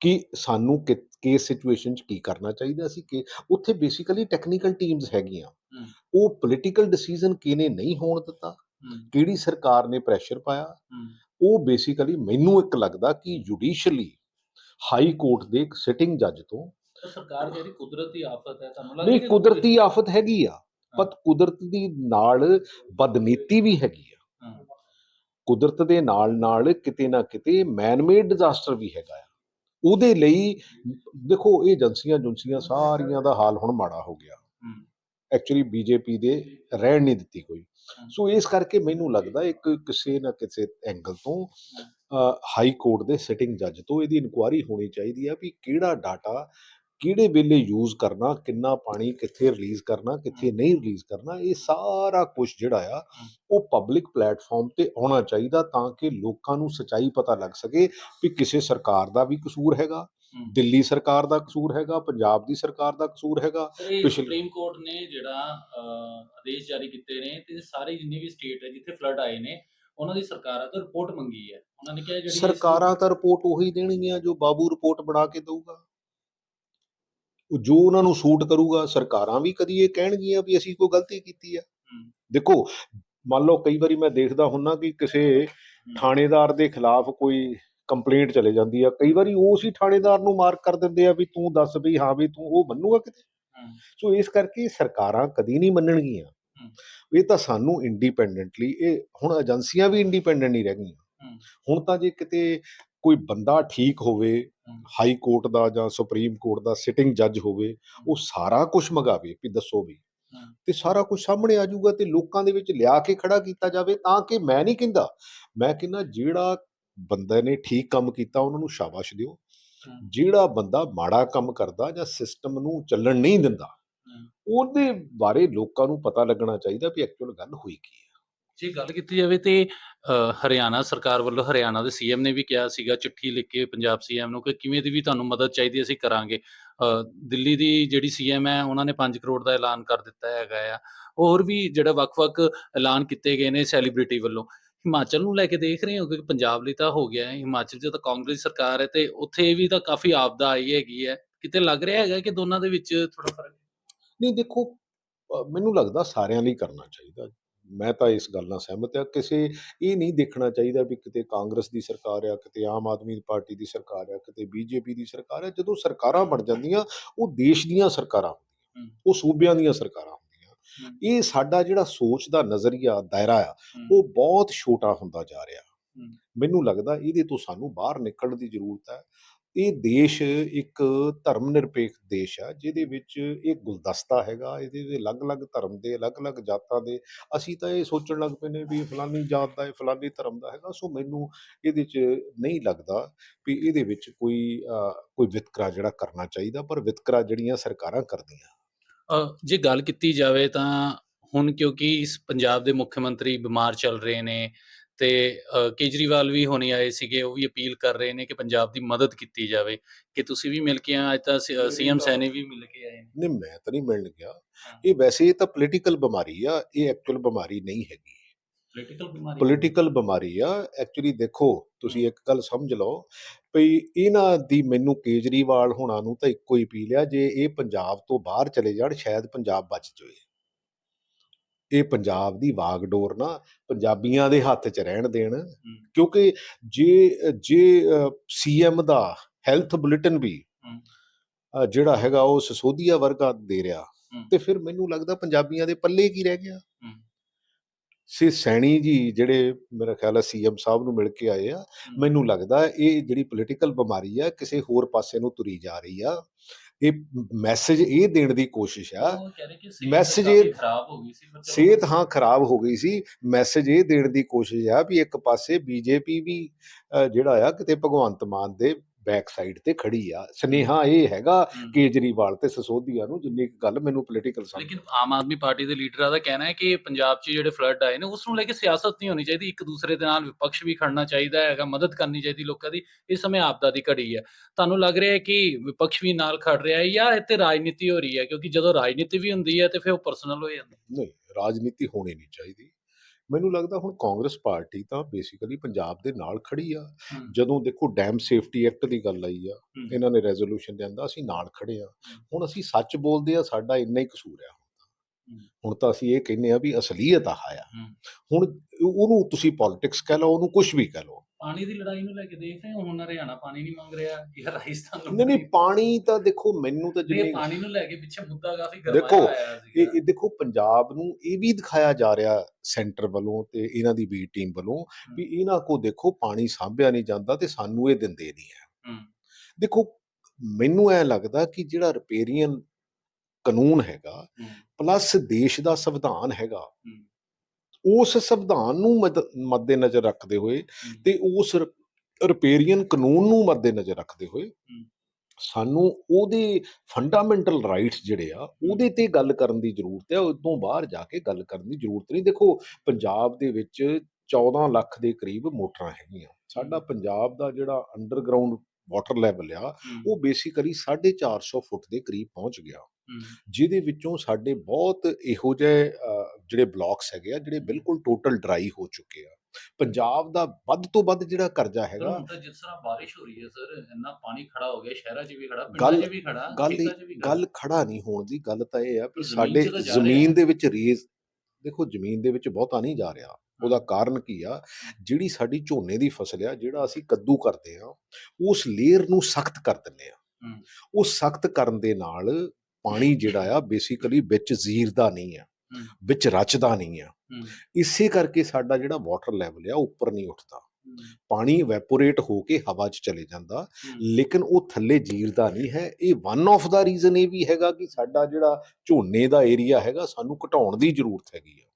ਕਿ ਸਾਨੂੰ ਕਿ ਕਿਸ ਸਿਚੁਏਸ਼ਨ 'ਚ ਕੀ ਕਰਨਾ ਚਾਹੀਦਾ ਸੀ ਕਿ ਉੱਥੇ ਬੇਸਿਕਲੀ ਟੈਕਨੀਕਲ ਟੀਮਸ ਹੈਗੀਆਂ। ਉਹ ਪੋਲੀਟੀਕਲ ਡਿਸੀਜਨ ਕਿਹਨੇ ਨਹੀਂ ਹੋਣ ਦਿੱਤਾ ਕਿਹੜੀ ਸਰਕਾਰ ਨੇ ਪ੍ਰੈਸ਼ਰ ਪਾਇਆ। ਉਹ ਬੇਸਿਕਲੀ ਮੈਨੂੰ ਇੱਕ ਲੱਗਦਾ ਕਿ ਜੁਡੀਸ਼ੀਅਲੀ ਹਾਈ ਕੋਰਟ ਦੇ ਇੱਕ ਸਿਟਿੰਗ ਜੱਜ ਤੋਂ ਸਰਕਾਰ ਜਿਹੜੀ ਕੁਦਰਤੀ ਆਫਤ ਹੈ ਤੁਹਾਨੂੰ ਨਹੀਂ ਕੁਦਰਤੀ ਆਫਤ ਹੈਗੀ ਆ ਪਰ ਕੁਦਰਤ ਦੀ ਨਾਲ ਬਦਨੀਤੀ ਵੀ ਹੈਗੀ ਆ। ਕੁਦਰਤ ਦੇ ਨਾਲ ਨਾਲ ਕਿਤੇ ਨਾ ਕਿਤੇ ਮੈਨ-ਮੇਡ ਡਿਜ਼ਾਸਟਰ ਵੀ ਹੈਗਾ ਉਹਦੇ ਲਈ ਦੇਖੋ ਇਹ ਏਜੰਸੀਆਂ ਜੁੰਸੀਆਂ ਸਾਰੀਆਂ ਦਾ ਹਾਲ ਹੁਣ ਮਾੜਾ ਹੋ ਗਿਆ। ਐਕਚੁਅਲੀ ਬੀਜੇਪੀ ਦੇ ਰਹਿਣ ਨਹੀਂ ਦਿੱਤੀ ਕੋਈ। ਸੋ ਇਸ ਕਰਕੇ ਮੈਨੂੰ ਲੱਗਦਾ ਇੱਕ ਕਿਸੇ ਨਾ ਕਿਸੇ ਐਂਗਲ ਤੋਂ ਹਾਈ ਕੋਰਟ ਦੇ ਸਿਟਿੰਗ ਜੱਜ ਤੋਂ ਇਹਦੀ ਇਨਕੁਆਇਰੀ ਹੋਣੀ ਚਾਹੀਦੀ ਆ ਵੀ ਕਿਹੜਾ ਡਾਟਾ ਕਿਹੜੇ ਵੇਲੇ ਯੂਜ਼ ਕਰਨਾ ਕਿੰਨਾ ਪਾਣੀ ਕਿੱਥੇ ਰਿਲੀਜ਼ ਕਰਨਾ ਕਿੱਥੇ ਨਹੀਂ ਰਿਲੀਜ਼ ਕਰਨਾ ਇਹ ਸਾਰਾ ਕੁਝ ਜਿਹੜਾ ਆ ਉਹ ਪਬਲਿਕ ਪਲੇਟਫਾਰਮ ਤੇ ਆਉਣਾ ਚਾਹੀਦਾ ਤਾਂ ਕਿ ਲੋਕਾਂ ਨੂੰ ਸਚਾਈ ਪਤਾ ਲੱਗ ਸਕੇ ਵੀ ਕਿਸੇ ਸਰਕਾਰ ਦਾ ਵੀ ਕਸੂਰ ਹੈਗਾ ਦਿੱਲੀ ਸਰਕਾਰ ਦਾ ਕਸੂਰ ਹੈਗਾ ਪੰਜਾਬ ਦੀ ਸਰਕਾਰ ਦਾ ਕਸੂਰ ਹੈਗਾ ਪਿਛਲੇ- ਸੁਪਰੀਮ ਕੋਰਟ ਨੇ ਜਿਹੜਾ ਆਦੇਸ਼ ਜਾਰੀ ਕੀਤੇ ਨੇ ਤੇ ਸਾਰੇ ਜਿੰਨੇ ਵੀ ਸਟੇਟ ਹੈ ਜਿੱਥੇ ਫਲੱਡ ਆਏ ਨੇ ਉਹਨਾਂ ਦੀ ਸਰਕਾਰਾਂ ਤੋਂ ਰਿਪੋਰਟ ਮੰਗੀ ਹੈ। ਉਹਨਾਂ ਨੇ ਕਿਹਾ ਜਿਹੜੀ ਸਰਕਾਰਾਂ ਤਾਂ ਰਿਪੋਰਟ ਉਹੀ ਦੇਣਗੀਆਂ ਜੋ ਬਾਬੂ ਰਿਪੋਰਟ ਬਣਾ ਕੇ ਦਊਗਾ। ਜੋ ਉਹਨਾਂ ਨੂੰ ਸੂਟ ਕਰੂਗਾ ਸਰਕਾਰਾਂ ਵੀ ਕਦੀ ਇਹ ਕਹਿਣਗੀਆਂ ਵੀ ਅਸੀਂ ਕੋਈ ਗਲਤੀ ਕੀਤੀ ਆ। ਦੇਖੋ ਮੰਨ ਲਓ ਕਈ ਵਾਰੀ ਮੈਂ ਦੇਖਦਾ ਹੁੰਨਾ ਕਿ ਕਿਸੇ ਥਾਣੇਦਾਰ ਦੇ ਖਿਲਾਫ ਕੋਈ ਕੰਪਲੇਂਟ ਚਲੇ ਜਾਂਦੀ ਆ। ਕਈ ਵਾਰੀ ਉਸ ਹੀ ਥਾਣੇਦਾਰ ਨੂੰ ਮਾਰਕ ਕਰ ਦਿੰਦੇ ਆ ਵੀ ਤੂੰ ਦੱਸ ਵੀ ਹਾਂ ਵੀ ਤੂੰ ਉਹ ਮੰਨੂਗਾ ਕਿਤੇ। ਸੋ ਇਸ ਕਰਕੇ ਸਰਕਾਰਾਂ ਕਦੀ ਨਹੀਂ ਮੰਨਣਗੀਆਂ। ਇਹ ਤਾਂ ਸਾਨੂੰ ਇੰਡੀਪੈਂਡੈਂਟਲੀ ਇਹ ਹੁਣ ਏਜੰਸੀਆਂ ਵੀ ਇੰਡੀਪੈਂਡੈਂਟ ਨਹੀਂ ਰਹਿ ਗਈਆਂ। ਹੁਣ ਤਾਂ ਜੇ ਕਿਤੇ ਕੋਈ ਬੰਦਾ ਠੀਕ ਹੋਵੇ। ਹਾਈ ਕੋਰਟ ਦਾ ਜਾਂ ਸੁਪਰੀਮ ਕੋਰਟ ਦਾ ਸਿਟਿੰਗ ਜੱਜ ਹੋਵੇ ਉਹ ਸਾਰਾ ਕੁਝ ਮੰਗਾਵੇ ਵੀ ਦੱਸੋ ਵੀ। ਤੇ ਸਾਰਾ ਕੁਝ ਸਾਹਮਣੇ ਆ ਜਾਊਗਾ ਤੇ ਲੋਕਾਂ ਦੇ ਵਿੱਚ ਲਿਆ ਕੇ ਖੜਾ ਕੀਤਾ ਜਾਵੇ ਤਾਂ ਕਿ ਮੈਂ ਨਹੀਂ ਕਹਿੰਦਾ ਮੈਂ ਕਹਿੰਦਾ ਜਿਹੜਾ ਬੰਦੇ ਨੇ ਠੀਕ ਕੰਮ ਕੀਤਾ ਉਹਨਾਂ ਨੂੰ ਸ਼ਾਬਾਸ਼ ਦਿਓ। ਜਿਹੜਾ ਬੰਦਾ ਮਾੜਾ ਕੰਮ ਕਰਦਾ ਜਾਂ ਸਿਸਟਮ ਨੂੰ ਚੱਲਣ ਨਹੀਂ ਦਿੰਦਾ। ਉਹਦੇ ਬਾਰੇ ਲੋਕਾਂ ਨੂੰ ਪਤਾ ਲੱਗਣਾ ਚਾਹੀਦਾ ਵੀ ਐਕਚੁਅਲ ਗੱਲ ਹੋਈ ਕੀ ਹੈ ਜੇ ਗੱਲ ਕੀਤੀ ਜਾਵੇ ਤੇ ਹਰਿਆਣਾ ਸਰਕਾਰ ਵੱਲੋਂ ਹਰਿਆਣਾ ਦੇ ਸੀਐਮ ਨੇ ਵੀ ਕਿਹਾ ਸੀਗਾ, ਚਿੱਠੀ ਲਿਖ ਕੇ ਪੰਜਾਬ ਸੀਐਮ ਨੂੰ ਕਿ ਕਿਵੇਂ ਦੀ ਵੀ ਤੁਹਾਨੂੰ ਮਦਦ ਚਾਹੀਦੀ ਅਸੀਂ ਕਰਾਂਗੇ। ਦਿੱਲੀ ਦੀ ਜਿਹੜੀ ਸੀਐਮ ਹੈ, ਉਹਨਾਂ ਨੇ 5 ਕਰੋੜ ਦਾ ਐਲਾਨ ਕਰ ਦਿੱਤਾ ਹੈਗਾ ਆ। ਹੋਰ ਵੀ ਜਿਹੜਾ ਵੱਖ-ਵੱਖ ਐਲਾਨ ਕੀਤੇ ਗਏ ਨੇ ਸੈਲੀਬ੍ਰਿਟੀ ਵੱਲੋਂ। ਹਿਮਾਚਲ ਨੂੰ ਲੈ ਕੇ ਦੇਖ ਰਹੇ ਹੋ ਕਿ ਪੰਜਾਬ ਲਈ ਤਾਂ ਹੋ ਗਿਆ ਹੈ। ਹਿਮਾਚਲ 'ਚ ਤਾਂ ਕਾਂਗਰਸ ਸਰਕਾਰ ਹੈ ਤੇ ਉੱਥੇ ਵੀ ਤਾਂ ਕਾਫੀ ਆਪਦਾ ਆਈ ਹੈਗੀ ਹੈ। ਕਿਤੇ ਲੱਗ ਰਿਹਾ ਹੈਗਾ ਕਿ ਦੋਨਾਂ ਦੇ ਵਿੱਚ ਥੋੜਾ ਫ਼ਰਕ ਨਹੀਂ, ਦੇਖੋ ਮੈਨੂੰ ਲੱਗਦਾ ਸਾਰਿਆਂ ਲਈ ਕਰਨਾ ਚਾਹੀਦਾ। ਮੈਂ ਤਾਂ ਇਸ ਗੱਲ ਨਾਲ ਸਹਿਮਤ ਹਾਂ ਕਿਸੇ ਇਹ ਨਹੀਂ ਦੇਖਣਾ ਚਾਹੀਦਾ ਵੀ ਕਿਤੇ ਕਾਂਗਰਸ ਦੀ ਸਰਕਾਰ ਆ ਕਿਤੇ ਆਮ ਆਦਮੀ ਪਾਰਟੀ ਦੀ ਸਰਕਾਰ ਆ ਕਿਤੇ ਬੀਜੇਪੀ ਦੀ ਸਰਕਾਰ ਆ ਜਦੋਂ ਸਰਕਾਰਾਂ ਬਣ ਜਾਂਦੀਆਂ ਉਹ ਦੇਸ਼ ਦੀਆਂ ਸਰਕਾਰਾਂ ਹੁੰਦੀਆਂ। ਉਹ ਸੂਬਿਆਂ ਦੀਆਂ ਸਰਕਾਰਾਂ ਹੁੰਦੀਆਂ। ਇਹ ਸਾਡਾ ਜਿਹੜਾ ਸੋਚ ਦਾ ਨਜ਼ਰੀਆ ਦਾਇਰਾ ਆ। ਉਹ ਬਹੁਤ ਛੋਟਾ ਹੁੰਦਾ ਜਾ ਰਿਹਾ। ਮੈਨੂੰ ਲੱਗਦਾ ਇਹਦੇ ਤੋਂ ਸਾਨੂੰ ਬਾਹਰ ਨਿਕਲਣ ਦੀ ਜ਼ਰੂਰਤ ਹੈ ਇਹ ਦੇਸ਼ ਇੱਕ ਧਰਮ ਨਿਰਪੇਖ ਦੇਸ਼ ਆ, ਜਿਹਦੇ ਵਿੱਚ ਇਹ ਗੁਲਦਸਤਾ ਹੈਗਾ, ਇਹਦੇ ਦੇ ਅਲੱਗ-ਅਲੱਗ ਧਰਮ ਦੇ, ਅਲੱਗ-ਅਲੱਗ ਜਾਤਾਂ ਦੇ। ਅਸੀਂ ਤਾਂ ਇਹ ਸੋਚਣ ਲੱਗ ਪਏ ਨੇ ਵੀ ਫਲਾਨੀ ਜਾਤ ਦਾ ਹੈ ਫਲਾਨੀ ਧਰਮ ਦਾ ਹੈਗਾ, ਸੋ ਮੈਨੂੰ ਇਹਦੇ 'ਚ ਨਹੀਂ ਲੱਗਦਾ ਵੀ ਇਹਦੇ ਵਿੱਚ ਕੋਈ ਕੋਈ ਵਿਤਕਰਾ ਜਿਹੜਾ ਕਰਨਾ ਚਾਹੀਦਾ, ਪਰ ਵਿਤਕਰਾ ਜਿਹੜੀਆਂ ਸਰਕਾਰਾਂ ਕਰਦੀਆਂ। ਜੇ ਗੱਲ ਕੀਤੀ ਜਾਵੇ ਤਾਂ ਹੁਣ ਕਿਉਂਕਿ ਇਸ ਪੰਜਾਬ ਦੇ ਮੁੱਖ ਮੰਤਰੀ ਬਿਮਾਰ ਚੱਲ ਰਹੇ ਨੇ ਤੇ ਕੇਜਰੀਵਾਲ ਵੀ ਹੁਣੇ ਆਏ ਸੀਗੇ ਉਹ ਵੀ ਅਪੀਲ ਕਰ ਰਹੇ ਨੇ ਕਿ ਪੰਜਾਬ ਦੀ ਮਦਦ ਕੀਤੀ ਜਾਵੇ। ਕਿ ਤੁਸੀਂ ਵੀ ਮਿਲ ਕੇ ਆ ਅੱਜ ਤਾਂ ਸੀਐਮ ਸੈਣੀ ਵੀ ਮਿਲ ਕੇ ਆਏ ਨੇ। ਨਹੀਂ ਮੈਂ ਤਾਂ ਨਹੀਂ ਮਿਲਣ ਗਿਆ। ਇਹ ਵੈਸੇ ਇਹ ਤਾਂ ਪੋਲੀਟੀਕਲ ਬਿਮਾਰੀ ਆ ਇਹ ਐਕਚੁਅਲ ਬਿਮਾਰੀ ਨਹੀਂ ਹੈਗੀ। ਪੋਲੀਟੀਕਲ ਬਿਮਾਰੀ ਪੋਲੀਟੀਕਲ ਬਿਮਾਰੀ ਆ ਐਕਚੁਅਲੀ ਦੇਖੋ ਤੁਸੀਂ ਇੱਕ ਗੱਲ ਸਮਝ ਲਓ ਭਈ ਇਹਨਾਂ ਦੀ ਮੈਨੂੰ ਕੇਜਰੀਵਾਲ ਹੋਣਾ ਨੂੰ ਤਾਂ ਇੱਕੋ ਹੀ ਅਪੀਲ ਆ ਜੇ ਇਹ ਪੰਜਾਬ ਤੋਂ ਬਾਹਰ ਚਲੇ ਜਾਣ ਸ਼ਾਇਦ ਪੰਜਾਬ ਬਚ ਜਾਵੇ। ਇਹ ਪੰਜਾਬ ਦੀ ਵਾਗਡੋਰ ਨਾ ਪੰਜਾਬੀਆਂ ਦੇ ਹੱਥ 'ਚ ਰਹਿਣ ਦੇਣ। ਕਿਉਂਕਿ ਜੇ ਜੇ ਸੀਐਮ ਦਾ ਹੈਲਥ ਬੁਲੇਟਿਨ ਵੀ ਜਿਹੜਾ ਹੈਗਾ ਉਹ ਸਸੋਦੀਆ ਵਰਗਾ ਦੇ ਰਿਹਾ। ਤੇ ਫਿਰ ਮੈਨੂੰ ਲੱਗਦਾ ਪੰਜਾਬੀਆਂ ਦੇ ਪੱਲੇ ਕੀ ਰਹਿ ਗਿਆ। ਸੇ ਸੈਣੀ ਜੀ ਜਿਹੜੇ ਮੇਰਾ ਖਿਆਲ ਹੈ ਸੀਐਮ ਸਾਹਿਬ ਨੂੰ ਮਿਲ ਕੇ ਆਏ ਆ ਮੈਨੂੰ ਲੱਗਦਾ ਇਹ ਜਿਹੜੀ ਪੋਲੀਟੀਕਲ ਬਿਮਾਰੀ ਆ ਕਿਸੇ ਹੋਰ ਪਾਸੇ ਨੂੰ ਤੁਰੀ ਜਾ ਰਹੀ ਆ। ਇਹ ਮੈਸੇਜ ਇਹ ਦੇਣ ਦੀ ਕੋਸ਼ਿਸ਼ ਆ। ਮੈਸੇਜ ਇਹ- ਖਰਾਬ ਹੋ ਗਈ ਸੀ ਸਿਹਤ ਹਾਂ ਖਰਾਬ ਹੋ ਗਈ ਸੀ। ਮੈਸੇਜ ਇਹ ਦੇਣ ਦੀ ਕੋਸ਼ਿਸ਼ ਆ ਵੀ ਇੱਕ ਪਾਸੇ ਬੀਜੇਪੀ ਵੀ ਜਿਹੜਾ ਆ ਕਿਤੇ ਭਗਵੰਤ ਮਾਨ ਦੇ ਬੈਕ ਸਾਈਡ ਤੇ ਖੜੀ ਆ। ਸਨੇਹਾ ਇਹ ਹੈਗਾ। ਕੇਜਰੀਵਾਲ ਤੇ ਸਸੋਦੀਆ ਨੂੰ ਜਿੰਨੀ ਗੱਲ ਮੈਨੂੰ ਪੋਲੀਟੀਕਲ ਸਮਝ ਲੇਕਿਨ ਆਮ ਆਦਮੀ ਪਾਰਟੀ ਦੇ ਲੀਡਰਾਂ ਦਾ ਕਹਿਣਾ ਹੈ ਕਿ ਪੰਜਾਬ 'ਚ ਜਿਹੜੇ ਫਲੱਡ ਆਏ ਨੇ ਉਸ ਨੂੰ ਲੈ ਕੇ ਸਿਆਸਤ ਨਹੀਂ ਹੋਣੀ ਚਾਹੀਦੀ। ਇੱਕ ਦੂਸਰੇ ਦੇ ਨਾਲ ਵਿਪਕਸ਼ ਵੀ ਖੜਨਾ ਚਾਹੀਦਾ ਹੈਗਾ ਮਦਦ ਕਰਨੀ ਚਾਹੀਦੀ ਲੋਕਾਂ ਦੀ। ਇਸ ਸਮੇਂ ਆਪਦਾ ਦੀ ਘੜੀ ਹੈ। ਤੁਹਾਨੂੰ ਲੱਗ ਰਿਹਾ ਹੈ ਕਿ ਵਿਪਕਸ਼ ਵੀ ਨਾਲ ਖੜ ਰਿਹਾ ਹੈ ਜਾਂ ਇੱਥੇ ਰਾਜਨੀਤੀ ਹੋ ਰਹੀ ਹੈ? ਕਿਉਂਕਿ ਜਦੋਂ ਰਾਜਨੀਤੀ ਵੀ ਹੁੰਦੀ ਹੈ ਤੇ ਫਿਰ ਉਹ ਪਰਸਨਲ ਹੋ ਜਾਂਦਾ ਨਹੀਂ ਰਾਜਨੀਤੀ ਹੋਣੀ ਨਹੀਂ ਚਾਹੀਦੀ। ਮੈਨੂੰ ਲੱਗਦਾ ਹੁਣ ਕਾਂਗਰਸ ਪਾਰਟੀ ਤਾਂ ਬੇਸਿਕਲੀ ਪੰਜਾਬ ਦੇ ਨਾਲ ਖੜੀ ਆ। ਜਦੋਂ ਦੇਖੋ ਡੈਮ ਸੇਫਟੀ ਐਕਟ ਦੀ ਗੱਲ ਆਈ ਆ ਇਹਨਾਂ ਨੇ ਰੈਜ਼ੋਲੂਸ਼ਨ ਲਿਆਂਦਾ ਅਸੀਂ ਨਾਲ ਖੜੇ ਆ। ਹੁਣ ਅਸੀਂ ਸੱਚ ਬੋਲਦੇ ਆ ਸਾਡਾ ਇੰਨਾ ਹੀ ਕਸੂਰ ਆ। ਹੁਣ ਤਾਂ। ਅਸੀਂ ਇਹ ਕਹਿੰਦੇ ਆ ਵੀ ਅਸਲੀਅਤ ਆ ਆ। ਹੁਣ ਉਹਨੂੰ ਤੁਸੀਂ ਪੋਲਿਟਿਕਸ ਕਹਿ ਲਓ ਉਹਨੂੰ ਕੁਝ ਵੀ ਕਹਿ ਲਓ। ਪਾਣੀ ਦੀ ਲੜਾਈ ਨੂੰ ਲੈ ਕੇ ਦੇਖ ਰਹੇ ਹੋ? ਹੁਣ ਹਰਿਆਣਾ ਪਾਣੀ ਨਹੀਂ ਮੰਗ ਰਿਹਾ ਜਾਂ ਰਾਜਸਥਾਨ ਨੂੰ ਨਹੀਂ ਨਹੀਂ ਪਾਣੀ ਤਾਂ ਦੇਖੋ ਮੈਨੂੰ ਤਾਂ ਜਿੰਨੀ ਇਹ ਪਾਣੀ ਨੂੰ ਲੈ ਕੇ ਪਿੱਛੇ ਮੁੱਦਾ ਕਾਫੀ ਗਰਮਾਇਆ ਹੋਇਆ ਸੀਗਾ। ਇਹ ਇਹ ਦੇਖੋ ਪੰਜਾਬ ਨੂੰ ਇਹ ਵੀ ਦਿਖਾਇਆ ਜਾ ਰਿਹਾ ਸੈਂਟਰ ਵੱਲੋਂ ਤੇ ਇਹਨਾਂ ਦੀ ਬੀ ਟੀਮ ਵੱਲੋਂ ਵੀ ਇਹਨਾਂ ਕੋ ਦੇਖੋ ਪਾਣੀ ਸਾਂਭਿਆ ਨਹੀਂ ਜਾਂਦਾ ਤੇ ਸਾਨੂੰ ਇਹ ਦਿੰਦੇ ਨਹੀਂ ਹੈ। ਦੇਖੋ ਮੈਨੂੰ ਐ ਲੱਗਦਾ ਕਿ ਜਿਹੜਾ ਰਿਪੇਰੀਅਨ ਕਾਨੂੰਨ ਹੈਗਾ ਪਲੱਸ ਦੇਸ਼ ਦਾ ਸੰਵਿਧਾਨ ਹੈਗਾ। ਉਸ ਸੰਵਿਧਾਨ ਨੂੰ ਮੱਦ- ਮੱਦੇਨਜ਼ਰ ਰੱਖਦੇ ਹੋਏ ਤੇ ਉਸ ਰਿਪੇਰੀਅਨ ਕਾਨੂੰਨ ਨੂੰ ਮੱਦੇਨਜ਼ਰ ਰੱਖਦੇ ਹੋਏ ਸਾਨੂੰ ਉਹਦੇ ਫੰਡਾਮੈਂਟਲ ਰਾਈਟਸ ਜਿਹੜੇ ਆ ਉਹਦੇ ਤੇ ਗੱਲ ਕਰਨ ਦੀ ਜ਼ਰੂਰਤ ਹੈ ਤੋਂ ਬਾਹਰ ਜਾ ਕੇ ਗੱਲ ਕਰਨ ਦੀ ਜ਼ਰੂਰਤ ਨਹੀਂ। ਦੇਖੋ ਪੰਜਾਬ ਦੇ ਵਿੱਚ 14 ਲੱਖ ਦੇ ਕਰੀਬ ਮੋਟਰਾਂ ਹੈਗੀਆਂ। ਸਾਡਾ ਪੰਜਾਬ ਦਾ ਜਿਹੜਾ ਅੰਡਰਗਰਾਉਂਡ ਵਾਟਰ ਲੈਵਲ ਆ ਉਹ ਬੇਸਿਕਲੀ 450 ਫੁੱਟ ਦੇ ਕਰੀਬ ਪਹੁੰਚ ਗਿਆ। ਜਿਹਦੇ ਵਿੱਚੋਂ ਸਾਡੇ ਬਹੁਤ ਇਹੋ ਜਿਹੇ ਜਿਹੜੇ ਬਲਾਕਸ ਹੈਗੇ ਆ ਜਿਹੜੇ ਬਿਲਕੁਲ ਟੋਟਲ ਡਰਾਈ ਹੋ ਚੁੱਕੇ ਆ। ਪੰਜਾਬ ਦਾ ਵੱਧ ਤੋਂ ਵੱਧ ਜਿਹੜਾ ਕਰਜ਼ਾ ਹੈਗਾ ਜਿਸ ਤਰ੍ਹਾਂ ਬਾਰਿਸ਼ ਹੋ ਰਹੀ ਹੈ ਸਰ ਇੰਨਾ ਪਾਣੀ ਖੜਾ ਹੋ ਗਿਆ ਸ਼ਹਿਰਾਂ 'ਚ ਵੀ ਖੜਾ ਪਿੰਡਾਂ 'ਚ ਵੀ ਖੜਾ ਗੱਲ। ਗੱਲ ਖੜਾ ਨਹੀਂ ਹੋਣ ਦੀ ਗੱਲ ਤਾਂ ਇਹ ਆ ਜ਼ਮੀਨ ਸਾਡੇ ਜ਼ਮੀਨ। ਦੇ ਵਿੱਚ ਰੇਜ਼ ਦੇਖੋ ਜ਼ਮੀਨ ਦੇ ਵਿੱਚ ਬਹੁਤਾ ਨਹੀਂ ਜਾ ਰਿਹਾ। ਉਹਦਾ ਕਾਰਨ ਕੀ ਆ? ਜਿਹੜੀ ਸਾਡੀ ਝੋਨੇ ਦੀ ਫਸਲ ਆ ਜਿਹੜਾ ਅਸੀਂ ਕੱਦੂ ਕਰਦੇ ਆ ਉਸ ਲੇਅਰ ਨੂੰ ਸਖਤ ਕਰ ਦਿੰਦੇ ਆ। ਉਹ ਸਖਤ ਕਰਨ ਦੇ ਨਾਲ ਪਾਣੀ ਜਿਹੜਾ ਆ ਬੇਸਿਕਲੀ ਵਿੱਚ ਜ਼ੀਰਦਾ ਨਹੀਂ ਆ। ਵਿੱਚ ਰਚਦਾ ਨਹੀਂ ਆ। ਇਸੇ ਕਰਕੇ ਸਾਡਾ ਜਿਹੜਾ ਵਾਟਰ ਲੈਵਲ ਆ ਉੱਪਰ ਨਹੀਂ ਉੱਠਦਾ। ਪਾਣੀ ਵੈਪੋਰੇਟ ਹੋ ਕੇ ਹਵਾ 'ਚ ਚਲੇ ਜਾਂਦਾ ਲੇਕਿਨ ਉਹ ਥੱਲੇ ਜੀਰਦਾ ਨਹੀਂ ਹੈ। ਇਹ ਵਨ ਆਫ ਦਾ ਰੀਜ਼ਨ ਇਹ ਵੀ ਹੈਗਾ ਕਿ ਸਾਡਾ ਜਿਹੜਾ ਝੋਨੇ ਦਾ ਏਰੀਆ ਹੈਗਾ ਸਾਨੂੰ ਘਟਾਉਣ ਦੀ ਜ਼ਰੂਰਤ ਹੈਗੀ ਆ।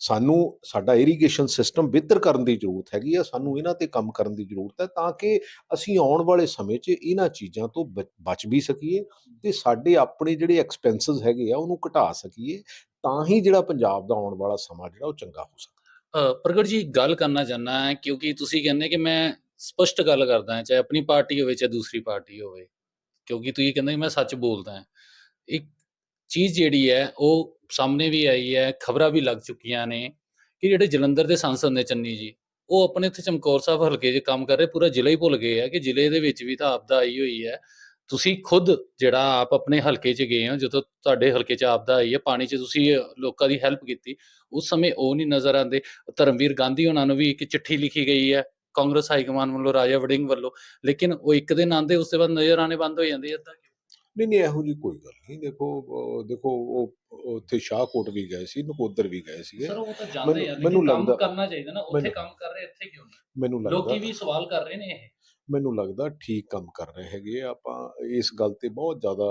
ਸਾਨੂੰ ਸਾਡਾ ਇਰੀਗੇਸ਼ਨ ਸਿਸਟਮ ਬਿਹਤਰ ਕਰਨ ਦੀ ਜ਼ਰੂਰਤ ਹੈਗੀ ਆ, ਸਾਨੂੰ ਇਹਨਾਂ ਤੇ ਕੰਮ ਕਰਨ ਦੀ ਜ਼ਰੂਰਤ ਹੈ ਤਾਂ ਕਿ ਅਸੀਂ ਆਉਣ ਵਾਲੇ ਸਮੇਂ 'ਚ ਇਹਨਾਂ ਚੀਜ਼ਾਂ ਤੋਂ ਬ- ਬਚ ਵੀ ਸਕੀਏ ਤੇ ਸਾਡੇ ਆਪਣੇ ਜਿਹੜੇ ਐਕਸਪੈਂਸਸ ਹੈਗੇ ਆ ਉਹਨੂੰ ਘਟਾ ਸਕੀਏ ਤਾਂ ਹੀ ਜਿਹੜਾ ਪੰਜਾਬ ਦਾ ਆਉਣ ਵਾਲਾ ਸਮਾਂ ਜਿਹੜਾ ਉਹ ਚੰਗਾ ਹੋ ਸਕਦਾ। ਪ੍ਰਗਟ ਜੀ, ਗੱਲ ਕਰਨਾ ਚਾਹੁੰਦਾ ਹੈ ਕਿਉਂਕਿ ਤੁਸੀਂ ਕਹਿੰਦੇ ਕਿ ਮੈਂ ਸਪਸ਼ਟ ਗੱਲ ਕਰਦਾ ਹਾਂ, ਚਾਹੇ ਆਪਣੀ ਪਾਰਟੀ ਹੋਵੇ ਚਾਹੇ ਦੂਸਰੀ ਪਾਰਟੀ ਹੋਵੇ ਕਿਉਂਕਿ ਤੁਸੀਂ ਕਹਿੰਦੇ ਮੈਂ ਸੱਚ ਬੋਲਦਾ ਹਾਂ। ਇੱਕ ਚੀਜ਼ ਜਿਹੜੀ ਹੈ ਉਹ ਸਾਹਮਣੇ ਵੀ ਆਈ ਹੈ, ਖਬਰਾਂ ਵੀ ਲੱਗ ਚੁੱਕੀਆਂ ਨੇ ਕਿ ਜਿਹੜੇ ਜਲੰਧਰ ਦੇ ਸੰਸਦ ਨੇ ਚੰਨੀ ਜੀ, ਉਹ ਆਪਣੇ ਇੱਥੇ ਚਮਕੌਰ ਸਾਹਿਬ ਹਲਕੇ 'ਚ ਕੰਮ ਕਰ ਰਹੇ, ਪੂਰਾ ਜ਼ਿਲ੍ਹਾ ਹੀ ਭੁੱਲ ਗਏ ਆ ਕਿ ਜ਼ਿਲ੍ਹੇ ਦੇ ਵਿੱਚ ਵੀ ਤਾਂ ਆਪਦਾ ਆਈ ਹੋਈ ਹੈ। ਤੁਸੀਂ ਖੁਦ ਜਿਹੜਾ ਆਪ ਆਪਣੇ ਹਲਕੇ 'ਚ ਗਏ ਹੋ, ਜਦੋਂ ਤੁਹਾਡੇ ਹਲਕੇ 'ਚ ਆਪਦਾ ਆਈ ਹੈ, ਪਾਣੀ 'ਚ ਤੁਸੀਂ ਲੋਕਾਂ ਦੀ ਹੈਲਪ ਕੀਤੀ, ਉਸ ਸਮੇਂ ਉਹ ਨਹੀਂ ਨਜ਼ਰ ਆਉਂਦੇ। ਧਰਮਵੀਰ ਗਾਂਧੀ ਉਹਨਾਂ ਨੂੰ ਵੀ ਇੱਕ ਚਿੱਠੀ ਲਿਖੀ ਗਈ ਹੈ, ਕਾਂਗਰਸ ਹਾਈ ਕਮਾਨ ਵੱਲੋਂ, ਰਾਜਾ ਵੜਿੰਗ ਵੱਲੋਂ, ਲੇਕਿਨ ਉਹ ਇੱਕ ਦਿਨ ਆਉਂਦੇ, ਉਸ ਤੋਂ ਬਾਅਦ ਨਜ਼ਰ ਆਣੇ ਬੰਦ ਹੋ ਜਾਂਦੇ ਏਦਾਂ ਨਹੀਂ ਨਹੀਂ ਇਹੋ ਜੀ ਕੋਈ ਗੱਲ ਨਹੀਂ ਦੇਖੋ ਦੇਖੋ ਉਹ ਉੱਥੇ ਸ਼ਾਹਕੋਟ ਵੀ ਗਏ ਸੀ ਨਕੋਦਰ ਵੀ ਗਏ ਸੀਗੇ ਸਰ ਉਹ ਤਾਂ ਜਾਂਦੇ ਮੈਨੂੰ- ਆ ਲੱਗਦਾ- ਕਰਨਾ ਚਾਹੀਦਾ ਨਾ ਉੱਥੇ ਕੰਮ ਕਰ ਰਹੇ ਇੱਥੇ ਕਿਉਂ ਨਹੀਂ ਮੈਨੂੰ ਲੋਕੀ ਲੱਗਦਾ ਵੀ ਸਵਾਲ ਕਰ ਰਹੇ ਨੇ ਇਹ ਮੈਨੂੰ ਲੱਗਦਾ ਠੀਕ ਕੰਮ ਕਰ ਰਹੇ ਹੈਗੇ। ਆਪਾਂ ਇਸ ਗੱਲ ਤੇ ਬਹੁਤ ਜ਼ਿਆਦਾ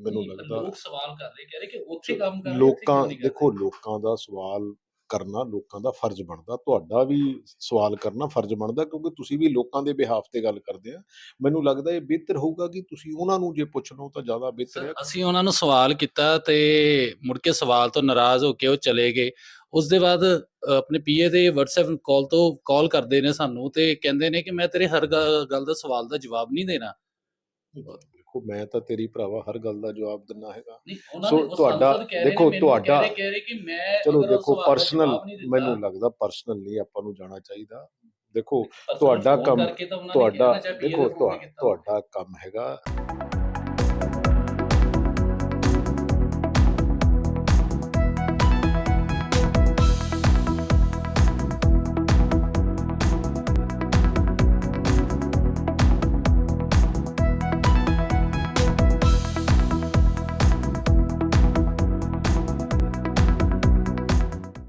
ਮੈਨੂੰ ਲੱਗਦਾ ਲੋਕ ਸਵਾਲ ਕਰ ਰਹੇ ਕਹਿ ਰਹੇ ਕਿ ਉੱਥੇ ਕੰਮ ਕਰ ਲੋਕਾਂ? ਦੇਖੋ ਲੋਕਾਂ ਦਾ ਸਵਾਲ ਕਰਨਾ ਲੋਕਾਂ ਦਾ ਫਰਜ਼ ਬਣਦਾ। ਤੁਹਾਡਾ ਵੀ ਸਵਾਲ ਕਰਨਾ ਫਰਜ਼ ਬਣਦਾ ਕਿਉਂਕਿ ਤੁਸੀਂ ਵੀ ਲੋਕਾਂ ਦੇ ਬਿਹਾਫ ਤੇ ਗੱਲ ਕਰਦੇ ਆ। ਮੈਨੂੰ ਲੱਗਦਾ ਇਹ ਬਿਹਤਰ ਹੋਊਗਾ ਕਿ ਤੁਸੀਂ ਉਹਨਾਂ ਨੂੰ ਜੇ ਪੁੱਛ ਲਓ ਤਾਂ ਜ਼ਿਆਦਾ ਬਿਹਤਰ ਹੈ। ਅਸੀਂ ਉਹਨਾਂ ਨੂੰ ਸਵਾਲ ਕੀਤਾ ਤੇ ਮੁੜ ਕੇ ਸਵਾਲ ਤੋਂ ਨਾਰਾਜ਼ ਹੋ ਕੇ ਉਹ ਚਲੇ ਗਏ। ਉਸ ਦੇ ਬਾਅਦ ਆਪਣੇ ਪੀਏ ਦੇ WhatsApp ਕਾਲ ਤੋਂ ਕਾਲ ਕਰਦੇ ਨੇ ਸਾਨੂੰ ਤੇ ਕਹਿੰਦੇ ਨੇ ਕਿ ਮੈਂ ਤੇਰੇ ਹਰ ਗੱਲ ਦਾ ਸਵਾਲ ਦਾ ਜਵਾਬ ਨਹੀਂ ਦੇਣਾ। ਦੇਖੋ ਮੈਂ ਤਾਂ ਤੇਰੀ ਭਰਾਵਾ ਹਰ ਗੱਲ ਦਾ ਜਵਾਬ ਦਿੰਨਾ ਹੈਗਾ। ਸੋ ਤੁਹਾਡਾ- ਦੇਖੋ ਤੁਹਾਡਾ- ਚਲੋ ਦੇਖੋ ਪਰਸਨਲ ਮੈਨੂੰ ਲੱਗਦਾ ਪਰਸਨਲ ਨਹੀਂ ਆਪਾਂ ਨੂੰ ਜਾਣਾ ਚਾਹੀਦਾ। ਦੇਖੋ ਤੁਹਾਡਾ ਕੰਮ- ਤੁਹਾਡਾ ਦੇਖੋ। ਤੁਹਾਡਾ ਕੰਮ ਹੈਗਾ।